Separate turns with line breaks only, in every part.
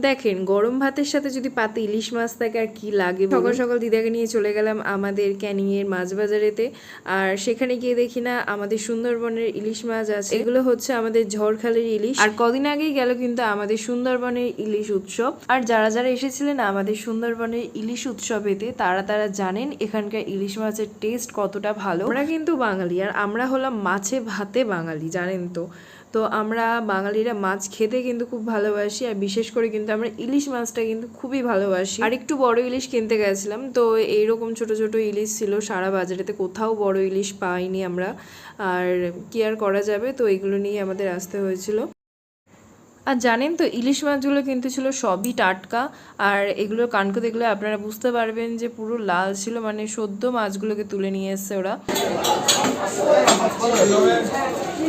দেখেন, গরম ভাতের সাথে যদি পাতে ইলিশ মাছ থাকে আর কি লাগে সকাল সকাল দিদাকে নিয়ে চলে গেলাম আমাদের ক্যানিংয়ের মাছ বাজারেতে। আর সেখানে গিয়ে দেখি না আমাদের সুন্দরবনের ইলিশ মাছ আছে। এগুলো হচ্ছে আমাদের ঝড়খালের ইলিশ। আর কদিন আগেই গেল কিন্তু আমাদের সুন্দরবনের ইলিশ উৎসব। আর যারা যারা এসেছিলেন আমাদের সুন্দরবনের ইলিশ উৎসবেতে, তারা তারা জানেন এখানকার ইলিশ মাছের টেস্ট কতটা ভালো। আমরা কিন্তু বাঙালি, আর আমরা হলাম মাছে ভাতে বাঙালি, জানেন তো। তো আমরা বাঙালিরা মাছ খেতে কিন্তু খুব ভালোবাসি আর বিশেষ করে কিন্তু আমরা ইলিশ মাছটা কিন্তু খুবই ভালোবাসি। আর একটু বড় ইলিশ কিনতে গেছিলাম, তো এইরকম ছোট ছোট ইলিশ ছিল সারা বাজারেতে, কোথাও বড় ইলিশ পাইনি আমরা। আর কি আর করা যাবে? তো এগুলো নিয়ে আমাদের আসতে হয়েছিল। আর জানেন তো, ইলিশ মাছগুলো কিন্তু ছিল সবই টাটকা। আর এগুলো কানকো দেখলে আপনারা বুঝতে পারবেন যে পুরো লাল ছিল মানে সদ্য মাছগুলোকে তুলে নিয়ে এসছে ওরা।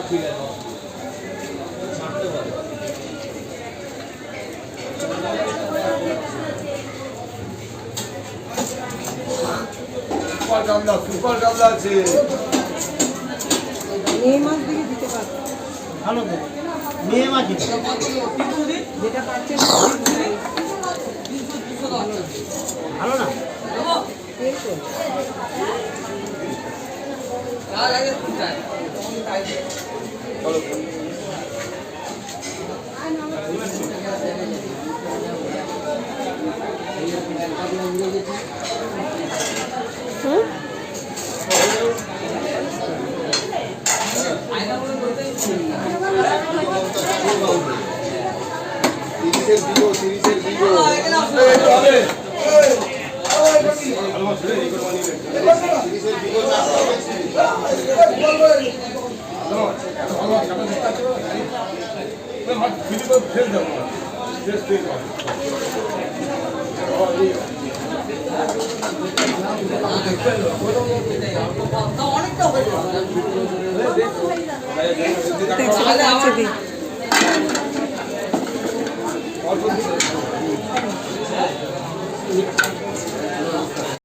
ঠিক আছে
সুপার গামলা সুপার গামলা আছে।
ভালো মেয়ে মাছ না
চলে এই, এই, ভালো মাছ রে, এই করে বানিয়ে নে। তিরিশের বিগো চার টাকা বেশি। ভালো মাছ, এত ভালো মাছ, আমরা দেখতে পাচ্ছি না, গাড়ি। না, মাছ ফিরে তো ফেল যাব না। শেষ ফেল